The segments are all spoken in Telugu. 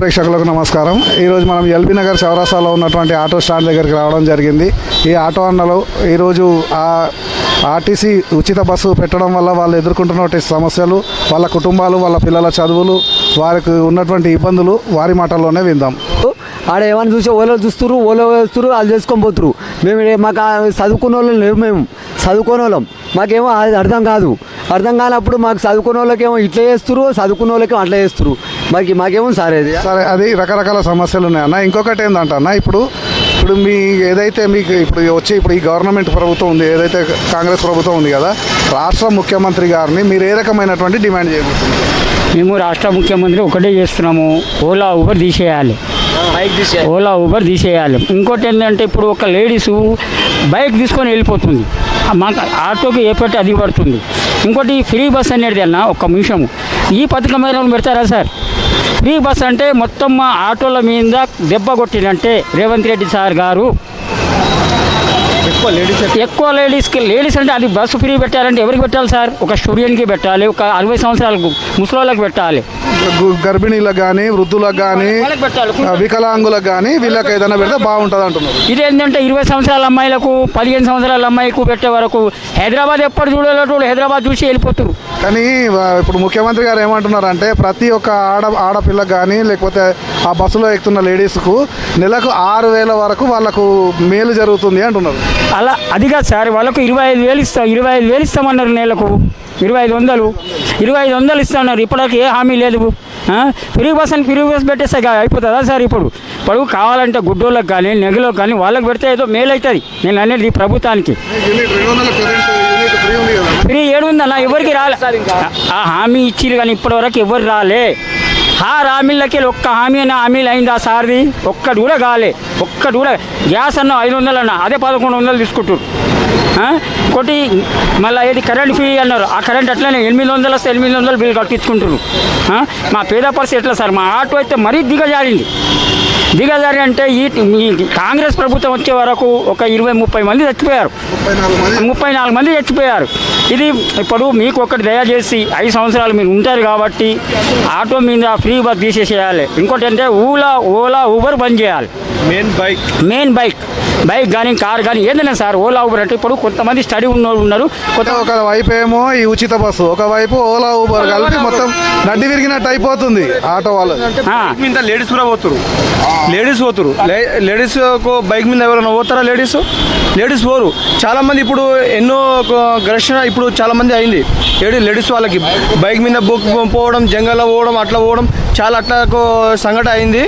ప్రేక్షకులకు నమస్కారం. ఈరోజు మనం ఎల్బీ నగర్ చౌరాసాలో ఉన్నటువంటి ఆటో స్టాండ్ దగ్గరికి రావడం జరిగింది. ఈ ఆటో అన్నలు ఈరోజు ఆ ఆర్టీసీ ఉచిత బస్సు పెట్టడం వల్ల వాళ్ళు ఎదుర్కొంటున్నటువంటి సమస్యలు వాళ్ళ కుటుంబాలు వాళ్ళ పిల్లల చదువులు వారికి ఉన్నటువంటి ఇబ్బందులు వారి మాటల్లోనే విందాం. ఆడ ఏమైనా చూసి ఓలో చూస్తురు ఓలో వేస్తురు వాళ్ళు చేసుకొని పోతురు మేము మాకు చదువుకున్న వాళ్ళు లేవు మేము. చదువుకున్న వాళ్ళం మాకేమో అది అర్థం కాదు. అర్థం కానప్పుడు మాకు చదువుకున్న వాళ్ళకేమో ఇట్లా చేస్తురు చదువుకున్న వాళ్ళకేమో అట్లా చేస్తురు మాకు మాకేమో సరే ఇది. సరే అది రకరకాల సమస్యలు ఉన్నాయి అన్న. ఇంకొకటి ఏంటంటే అన్న ఇప్పుడు ఇప్పుడు మీ ఏదైతే మీకు ఇప్పుడు వచ్చి ఇప్పుడు ఈ గవర్నమెంట్ ప్రభుత్వం ఉంది ఏదైతే కాంగ్రెస్ ప్రభుత్వం ఉంది కదా రాష్ట్ర ముఖ్యమంత్రి గారిని మీరు ఏ రకమైనటువంటి డిమాండ్ చేయబోతున్నారు? మేము రాష్ట్ర ముఖ్యమంత్రి ఒకటే చేస్తున్నాము. ఓలా ఊబర్ తీసేయాలి. ఓలా ఊబర్ తీసేయాలి. ఇంకోటి ఏంటంటే ఇప్పుడు ఒక లేడీస్ బైక్ తీసుకొని వెళ్ళిపోతుంది. మాకు ఆటోకి ఏ పెట్టి అది పడుతుంది. ఇంకోటి ఫ్రీ బస్ అనేది అన్న ఒక్క నిమిషం ఈ పథకం మీద పెడతారా సార్? ఫ్రీ బస్ అంటే మొత్తం మా ఆటోల మీద దెబ్బ కొట్టినంటే రేవంత్ రెడ్డి సార్ గారు. ఎక్కువ లేడీస్ ఎక్కువ లేడీస్కి లేడీస్ అంటే అది బస్సు ఫ్రీ పెట్టాలంటే ఎవరికి పెట్టాలి సార్? ఒక స్టూడెంట్కి పెట్టాలి ఒక అరవై సంవత్సరాలకు ముసలోళ్ళకి పెట్టాలి. గర్భిణీలకు కానీ వృద్ధులకు కానీ వికలాంగులకు కానీ వీళ్ళకి ఏదైనా పెడితే బాగుంటుంది అంటున్నారు ఇదేంటంటే ఇరవై సంవత్సరాల అమ్మాయిలకు పదిహేను సంవత్సరాల అమ్మాయికు పెట్టే వరకు హైదరాబాద్ ఎప్పుడు చూడలేటోళ్ళు హైదరాబాద్ చూసి వెళ్ళిపోతారు. కానీ ఇప్పుడు ముఖ్యమంత్రి గారు ఏమంటున్నారంటే ప్రతి ఒక్క ఆడ ఆడపిల్లకు కానీ లేకపోతే ఆ బస్సులో ఎక్కుతున్న లేడీస్కు నెలకు ఆరు వేల వరకు వాళ్ళకు మేలు జరుగుతుంది అంటున్నారు. అలా అది కాదు సార్ వాళ్ళకు ఇరవై ఐదు వేలు ఇస్తాం ఇరవై ఐదు వేలు ఇస్తామన్నారు నెలకు. ఇరవై ఐదు వందలు. ఇరవై ఐదు వందలు ఇస్తున్నారు ఇప్పటికి ఏ హామీ లేదు? ఫ్రీ బస్ అని ఫ్రీ బస్ పెట్టేస్తే అయిపోతుందా సార్ ఇప్పుడు? ఇప్పుడు కావాలంటే గుడ్డోళ్ళకి కానీ నెగలోకి కానీ వాళ్ళకి పెడితే ఏదో మేలు అవుతుంది నేను అనేది ఈ ప్రభుత్వానికి. ఫ్రీ ఏడు ఉందన్న ఎవరికి రాలే? ఆ హామీ ఇచ్చిరు కానీ ఇప్పటివరకు ఎవరు రాలే? ఆ హామీలకి ఒక్క హామీ అన్న హామీలు అయింది ఆ సార్ది? ఒక్కటి కూడా కాలే ఒక్కటి కూడా గ్యాస్ అన్న ఐదు వందలు అన్న అదే పదకొండు వందలు తీసుకుంటారు ఆ? ఇంకోటి మళ్ళీ ఏది కరెంట్ ఫీ అన్నారు. ఆ కరెంట్ అట్లనే ఎనిమిది వందలు వస్తే ఎనిమిది వందలు బిల్ కట్టించుకుంటారు? మా పేద పరిస్థితి ఎట్లా సార్? మా ఆటో అయితే మరీ దిగజారింది. దిగజారి అంటే ఈ ఈ కాంగ్రెస్ ప్రభుత్వం వచ్చే వరకు ఒక ఇరవై ముప్పై మంది చచ్చిపోయారు. ముప్పై నాలుగు మంది చచ్చిపోయారు. ఇది ఇప్పుడు మీకు ఒకటి దయచేసి ఐదు సంవత్సరాలు మీరు ఉంటారు కాబట్టి ఆటో మీద ఫ్రీ బస్ తీసేసేయాలి. ఇంకోటి అంటే ఓలా ఓలా ఊబర్ బంద్ చేయాలి. Main bike main bike bike కానీ కార్ కానీ ఏదైనా సార్ ఓలా ఊబర్ అంటే ఇప్పుడు కొంతమంది స్టడీ ఉన్న వాళ్ళు ఉన్నారు. కొత్త ఒక వైపు ఏమో ఈ ఉచిత బస్సు ఒక వైపు ఓలా ఊబర్ కలిపి మొత్తం నడ్డి విరిగినట్టు అయిపోతుంది ఆటో వాళ్ళు. లేడీస్ కూడా పోతురు లేడీస్ పోతురు లేడీస్ బైక్ మీద ఎవరైనా పోతారా లేడీస్ లేడీస్ పోరు. చాలా మంది ఇప్పుడు ఎన్నో ఒక ఘర్షణ ఇప్పుడు ఇప్పుడు చాలామంది అయింది. లేడీ లేడీస్ వాళ్ళకి. బైక్ మీద బుక్ పోవడం జంగల్లో పోవడం అట్లా పోవడం చాలా అట్లా సంఘటన అయింది.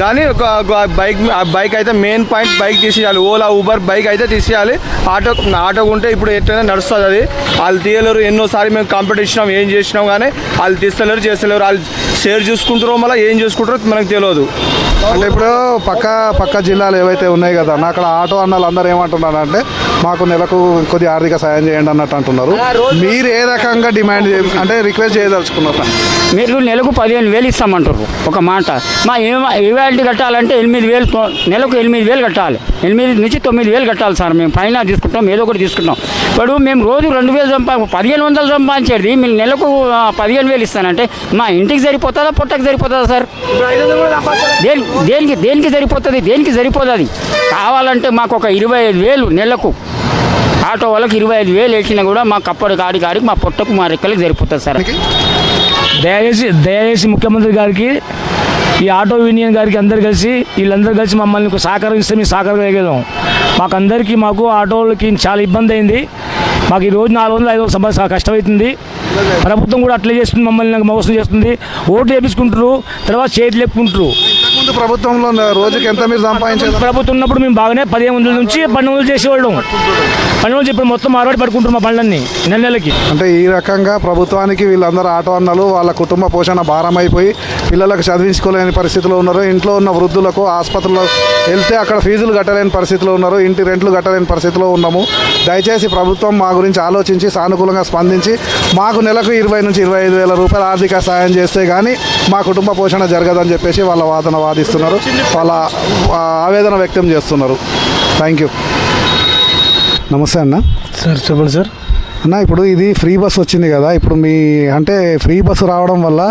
కానీ ఒక బైక్ బైక్ అయితే మెయిన్ పాయింట్ బైక్ తీసేయాలి. ఓలా ఊబర్ బైక్ అయితే తీసేయాలి. ఆటో ఆటో ఉంటే ఇప్పుడు ఎట్లయినా నడుస్తుంది అది. వాళ్ళు తీయలేరు. ఎన్నోసారి మేము కాంపిటీషన్ ఏం చేసినాం కానీ వాళ్ళు తీస్తలేరు చేస్తలేరు. వాళ్ళు షేర్ చూసుకుంటారో మళ్ళీ ఏం చూసుకుంటారో మనకు తెలియదు. అంటే ఇప్పుడు పక్క పక్క జిల్లాలు ఏవైతే ఉన్నాయి కదా అన్న అక్కడ ఆటో అన్నలు అందరూ ఏమంటున్నారు అంటే మాకు నెలకు కొద్ది ఆర్థిక సాయం చేయండి అన్నట్టు అంటున్నారు. మీరు ఏ రకంగా డిమాండ్ అంటే రిక్వెస్ట్ చేయదలుచుకున్నారు? మీరు నెలకు పదిహేను వేలు ఇస్తామంటారు ఒక మాట. మా ఈవాలిటీ కట్టాలంటే ఎనిమిది వేలు నెలకు ఎనిమిది వేలు కట్టాలి. ఎనిమిది నుంచి తొమ్మిది వేలు కట్టాలి సార్ మేము పైన తీసుకుంటాం ఏదో ఒకటి తీసుకుంటాం. ఇప్పుడు మేము రోజు రెండు వేలు సంపా పదిహేను వందలు సంపాదించేది. మీరు నెలకు పదిహేను వేలు ఇస్తానంటే మా ఇంటికి సరిపోతుందా పొట్టకి సరిపోతుందా సార్? దేని దేనికి దేనికి సరిపోతుంది దేనికి సరిపోతుంది కావాలంటే మాకు ఒక ఇరవై ఐదు వేలు నెలకు. ఆటో వాళ్ళకి ఇరవై ఐదు వేలు వేసినా కూడా మాకు అప్పటి కాడి కాడికి మా పొట్టకు మా రెక్కలకి సరిపోతుంది సార్. దయచేసి దయచేసి ముఖ్యమంత్రి గారికి ఈ ఆటో యూనియన్ గారికి అందరు కలిసి వీళ్ళందరూ కలిసి మమ్మల్ని ఒక సహకరిస్తే మేము సహకరించగలం మాకు అందరికీ మాకు ఆటోలకి చాలా ఇబ్బంది అయింది. మాకు ఈ రోజు నాలుగు వందలు ఐదు వందలు సంపాదించ కష్టమవుతుంది ప్రభుత్వం కూడా అట్లే చేస్తుంది మమ్మల్ని నాకు మోసం చేస్తుంది. ఓట్లు వేపించుకుంటారు తర్వాత చేతులు ఎక్కుంటారు ఇంతకుముందు ప్రభుత్వంలో రోజుకి ఎంత మీరు సంపాదించేది? ప్రభుత్వం ఉన్నప్పుడు మేము బాగానే పదిహేను వందల నుంచి పన్నెండు వందలు చేసేవాళ్ళం. పనులు చెప్పి ఇప్పుడు మొత్తం అరవై పడుకుంటారు మా పనులన్నీ నెల నెలకి. అంటే ఈ రకంగా ప్రభుత్వానికి వీళ్ళందరూ ఆటో అన్నలు వాళ్ళ కుటుంబ పోషణ భారం అయిపోయి పిల్లలకు చదివించుకోలేని పరిస్థితిలో ఉన్నారు. ఇంట్లో ఉన్న వృద్ధులకు ఆసుపత్రిలో వెళ్తే అక్కడ ఫీజులు కట్టలేని పరిస్థితిలో ఉన్నారు. ఇంటి రెంట్లు కట్టలేని పరిస్థితిలో ఉన్నాము. దయచేసి ప్రభుత్వం మా గురించి ఆలోచించి సానుకూలంగా స్పందించి మాకు నెలకు ఇరవై నుంచి ఇరవై ఐదు వేల రూపాయల ఆర్థిక సాయం చేస్తే కానీ మా కుటుంబ పోషణ జరగదని చెప్పేసి వాళ్ళ వాదన వాదిస్తున్నారు. వాళ్ళ ఆవేదన వ్యక్తం చేస్తున్నారు. Thank you. నమస్తే అన్న. సార్ చెప్పండి సార్. అన్న ఇప్పుడు ఇది ఫ్రీ బస్ వచ్చింది కదా ఇప్పుడు మీ అంటే ఫ్రీ బస్సు రావడం వల్ల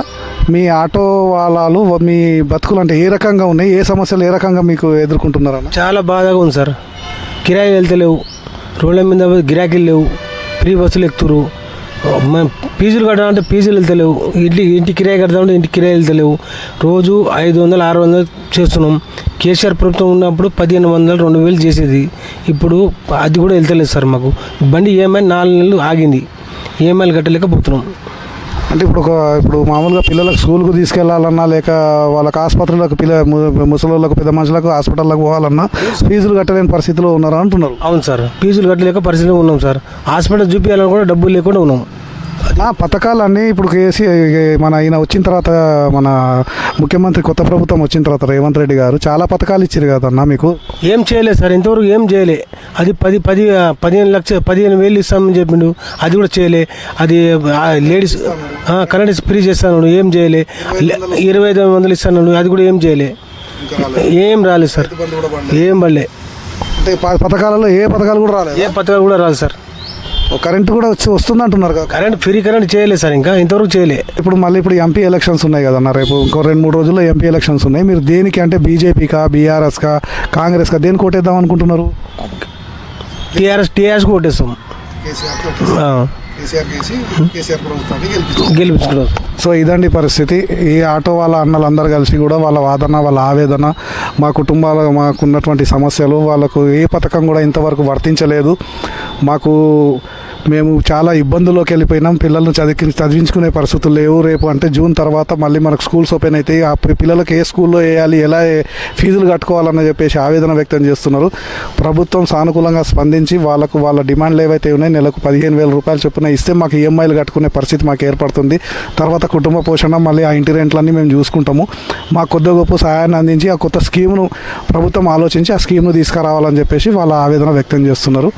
మీ ఆటో వాళ్ళు మీ బతుకులు అంటే ఏ రకంగా ఉన్నాయి ఏ సమస్యలు ఏ రకంగా మీకు ఎదుర్కొంటున్నారన్న చాలా బాధగా ఉంది సార్. కిరాయి వెళ్తలేవు రోడ్ల మీద గిరాకీలు లేవు ఫ్రీ బస్సులు ఎక్కుతురు. మేము ఫీజులు కట్టాలంటే ఫీజులు వెళ్తలేవు ఇంటి ఇంటి కిరాయి కడతామంటే ఇంటి కిరాయి వెళ్తలేవు రోజు ఐదు వందలు ఆరు వందలు చేస్తున్నాం. కేసీఆర్ ప్రభుత్వం ఉన్నప్పుడు పదిహేను వందలు రెండు వేలు చేసేది. ఇప్పుడు అది కూడా వెళ్తలేదు సార్ మాకు. బండి ఈఎంఐ నాలుగు నెలలు ఆగింది. ఈఎంఐలు కట్టలేకపోతున్నాం. అంటే ఇప్పుడు ఒక ఇప్పుడు మామూలుగా పిల్లలకు స్కూల్కు తీసుకెళ్ళాలన్నా లేక వాళ్ళకి ఆసుపత్రులకు పిల్ల ముసలోళ్ళకు పెద్ద మనుషులకు హాస్పిటల్లకు పోవాలన్నా ఫీజులు కట్టలేని పరిస్థితిలో ఉన్నారు అంటున్నారు. అవును సార్. ఫీజులు కట్టలేక పరిస్థితిలో ఉన్నాం సార్. హాస్పిటల్ చూపించాలని కూడా డబ్బులు లేకుండా ఉన్నాం. పథకాలన్నీ ఇప్పుడు కేసీ మన ఈయన వచ్చిన తర్వాత మన ముఖ్యమంత్రి కొత్త ప్రభుత్వం వచ్చిన తర్వాత రేవంత్ రెడ్డి గారు చాలా పథకాలు ఇచ్చారు కదన్నా మీకు? ఏం చేయలేదు సార్ ఇంతవరకు ఏం చేయలే. అది పది పది పదిహేను లక్ష పదిహేను వేలు ఇస్తామని చెప్పిండు. అది కూడా చేయలే. అది లేడీస్ కరెంట్ ఫ్రీ చేస్తాను ఏం చేయలే. ఇరవై ఐదు వందలు ఇస్తాను అది కూడా ఏం చేయలే. ఏం రాలేదు సార్. ఏం పడలే. అంటే పథకాలలో ఏ పథకాలు కూడా రాలేదు? ఏ పథకాలు కూడా రాదు సార్. కరెంటు కూడా వచ్చి వస్తుంది అంటున్నారు కదా. కరెంట్ ఫ్రీ కరెంట్ చేయలేదు సార్ ఇంకా ఇంతవరకు చేయలే. ఇప్పుడు మళ్ళీ ఇప్పుడు ఎంపీ ఎలక్షన్స్ ఉన్నాయి కదన్న రేపు ఇంకో రెండు మూడు రోజుల్లో ఎంపీ ఎలక్షన్స్ ఉన్నాయి. మీరు దేనికి అంటే బీజేపీకా బీఆర్ఎస్కా కాంగ్రెస్కా దేనికి ఓటేద్దాం అనుకుంటున్నారు? టీఆర్ఎస్ టీఆర్ఎస్ కొట్టేస్తాం ఆ, గెలిపించుకున్నాం సో ఇదండి పరిస్థితి. ఈ ఆటో వాళ్ళ అన్నలందరూ కలిసి కూడా వాళ్ళ వాదన వాళ్ళ ఆవేదన మా కుటుంబాల మాకున్నటువంటి సమస్యలు వాళ్ళకు ఏ పథకం కూడా ఇంతవరకు వర్తించలేదు. మాకు మేము చాలా ఇబ్బందుల్లోకి వెళ్ళిపోయినాం. పిల్లల్ని చదివి చదివించుకునే పరిస్థితులు లేవు. రేపు అంటే జూన్ తర్వాత మళ్ళీ మనకు స్కూల్స్ ఓపెన్ అవుతాయి ఆ పిల్లలకు పిల్లలకి ఏ స్కూల్లో వేయాలి ఎలా ఫీజులు కట్టుకోవాలని చెప్పేసి ఆవేదన వ్యక్తం చేస్తున్నారు. ప్రభుత్వం సానుకూలంగా స్పందించి వాళ్ళకు వాళ్ళ డిమాండ్లు ఏవైతే ఉన్నాయో నెలకు పదిహేను వేల రూపాయలు చొప్పున ఇస్తే మాకు ఈఎంఐలు కట్టుకునే పరిస్థితి మాకు ఏర్పడుతుంది. తర్వాత కుటుంబ పోషణ మళ్ళీ ఆ ఇంటి రెంట్లన్నీ మేము చూసుకుంటాము. మా కొద్ది గొప్ప సహాయాన్ని అందించి ఆ కొత్త స్కీమ్ను ప్రభుత్వం ఆలోచించి ఆ స్కీమ్ను తీసుకురావాలని చెప్పేసి వాళ్ళ ఆవేదన వ్యక్తం చేస్తున్నారు.